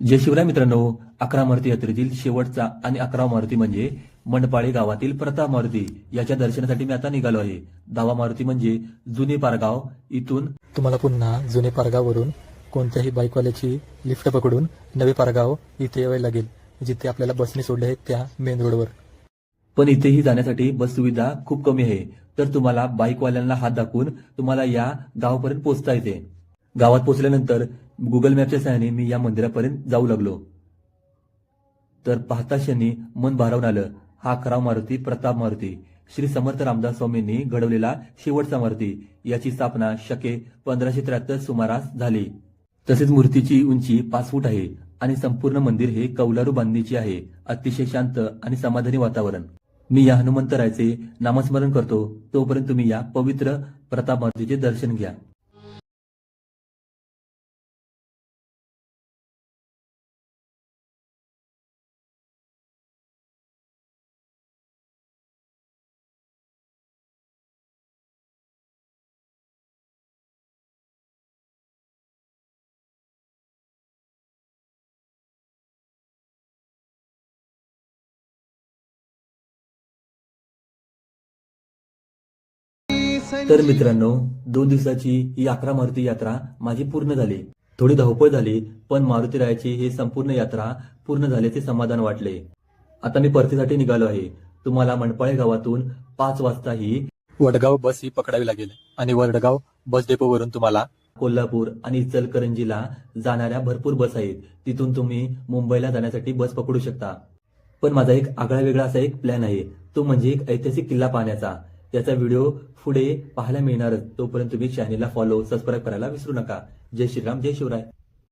जय शिवराय मित्रांनो अकरा मारुती यात्रेतील शेवटचा आणि अकरा मारुती म्हणजे मंडपाळे गावातील प्रताप मारुती. याच्या दर्शनासाठी मी आता निघालो आहे. दावा मारुती म्हणजे जुने पारगाव. इथून तुम्हाला पुन्हा जुने पारगाववरून कोणत्याही बाईकवाल्याची लिफ्ट पकडून नवे पारगाव इथे यावे लागेल जिथे आपल्याला बसने सोडले आहेत त्या मेन रोडवर पण इथेही जाण्यासाठी बस सुविधा खूप कमी आहे. तर तुम्हाला बाईकवाल्यांना हात दाखवून तुम्हाला या गावापर्यंत पोहोचता येते. गावात पोहोचल्यानंतर गुगल मॅपच्या सहाय्याने मी या मंदिरापर्यंत जाऊ लागलो. तर पाहता क्षणी मन भारावून आलं. हा खराव मारुती प्रताप मारुती श्री समर्थ रामदास स्वामींनी घडवलेला शेवटचा मारुती. याची स्थापना शके पंधराशे त्र्याहत्तर सुमारास झाली. तसेच मूर्तीची उंची पाच फूट आहे आणि संपूर्ण मंदिर हे कौलारू बांधणीचे आहे. अतिशय शांत आणि समाधानी वातावरण. मी या हनुमंतरायचे नामस्मरण करतो. तोपर्यंत तुम्ही या पवित्र प्रताप मारुतीचे दर्शन घ्या. तर मित्रांनो दोन दिवसाची ही अकरा मारुती यात्रा माझी पूर्ण झाली. थोडी धावपळ झाली पण मारुतीरायाची ही संपूर्ण यात्रा पूर्ण झाल्याचे समाधान वाटले. आता मी परतीसाठी निघालो आहे. तुम्हाला मनपाळे गावातून पाच वाजता ही वडगाव बस ही पकडावी लागेल. आणि वडगाव बस डेपोवरून तुम्हाला कोल्हापूर आणि इचलकरंजीला जाणाऱ्या भरपूर बस आहेत. तिथून तुम्ही मुंबईला जाण्यासाठी बस पकडू शकता. पण माझा एक आगळा वेगळा असा एक प्लॅन आहे. तो म्हणजे एक ऐतिहासिक किल्ला पाहण्याचा. त्याचा व्हिडिओ पुढे पाहायला मिळणारच. तोपर्यंत तुम्ही चॅनेलला फॉलो सबस्क्राईब करायला विसरू नका. जय श्रीराम जय शिवराय.